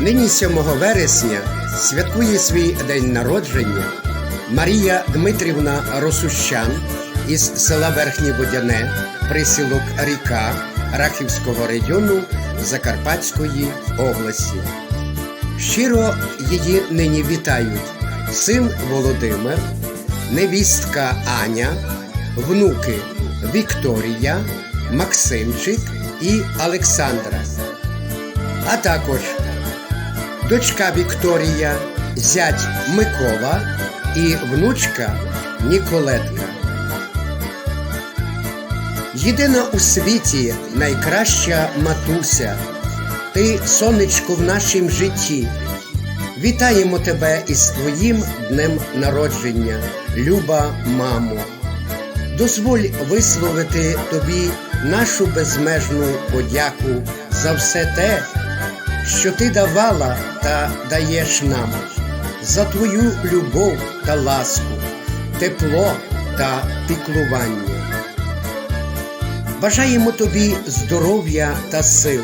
Нині 7 вересня святкує свій день народження Марія Дмитрівна Росущан із села Верхнє Водяне, присілок Ріка Рахівського району Закарпатської області. Щиро її нині вітають син Володимир, невістка Аня, внуки Вікторія, Максимчик і Олександра, а також дочка Вікторія, зять Микола і внучка Ніколетка. Єдина у світі найкраща матуся, ти сонечко в нашім житті. Вітаємо тебе із твоїм днем народження, люба мамо. Дозволь висловити тобі нашу безмежну подяку за все те, що ти давала та даєш нам, за твою любов та ласку, тепло та піклування. Бажаємо тобі здоров'я та сил,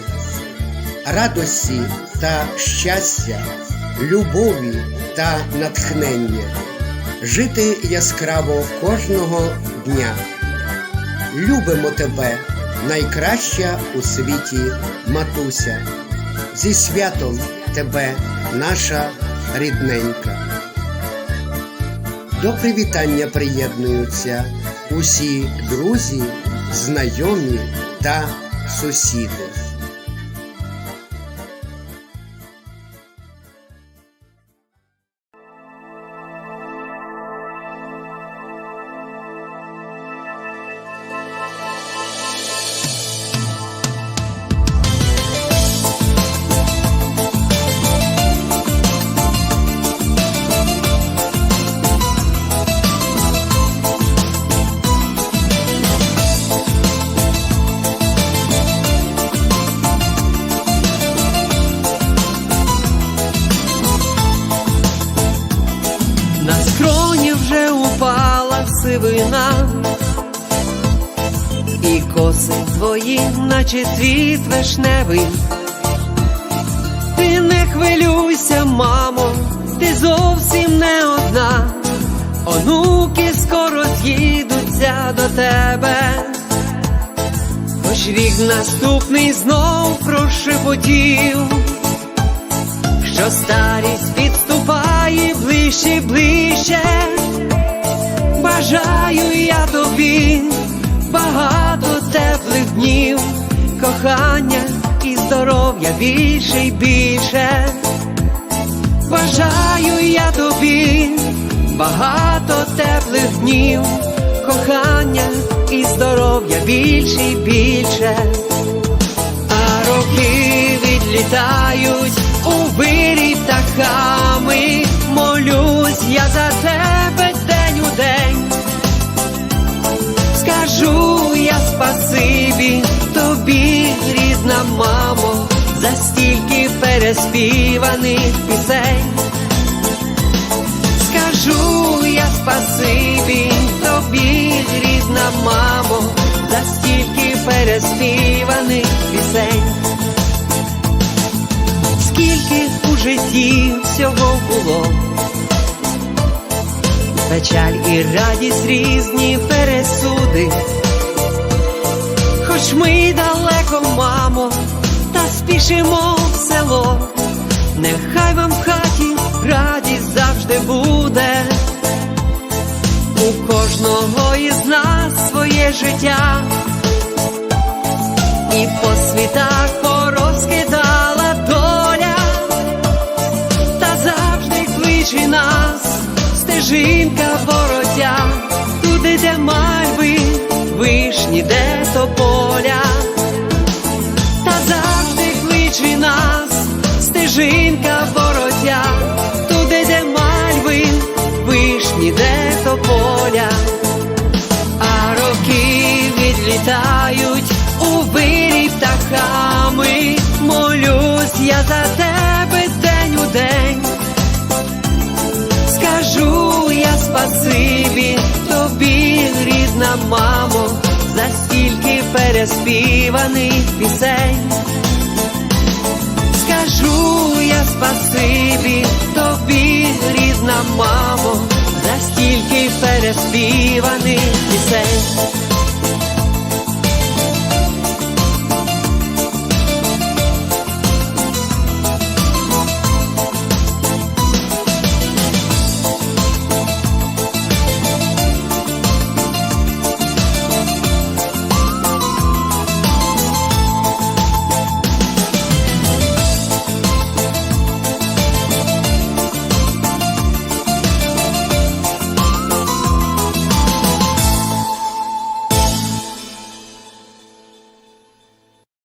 радості та щастя, любові та натхнення, жити яскраво кожного дня. Любимо тебе, найкраща у світі матуся. Зі святом тебе, наша рідненька. До привітання приєднуються усі друзі, знайомі та сусіди. Сивина, і коси твої, наче цвіт вишневий. Ти не хвилюйся, мамо, ти зовсім не одна. Онуки скоро з'їдуться до тебе. Хоч рік наступний знов прошепотів що старість підступає ближче, ближче. Багато теплих днів, кохання і здоров'я більше й більше. Бажаю я тобі багато теплих днів, кохання і здоров'я більше й більше а роки відлітають у вирі птахами. Молюсь я за за стільки переспіваних пісень. Скажу я спасибі тобі, рідна мамо, за стільки переспіваних пісень. Скільки у житті всього було, печаль і радість різні пересуди. Хоч ми далеко, мамо, та спішимо в село, нехай вам в хаті радість завжди буде. У кожного із нас своє життя, і по світах порозкидала доля, та завжди кличе нас стежинка боротя, туди, де мальви, вишні, де тополя, тополя, а роки відлітають у вирі птахами. Молюсь я за тебе день у день. Скажу я спасибі тобі, рідна мамо, за стільки переспіваних пісень. скажу я спасибі тобі, рідна мамо, стільки переспіваних пісень.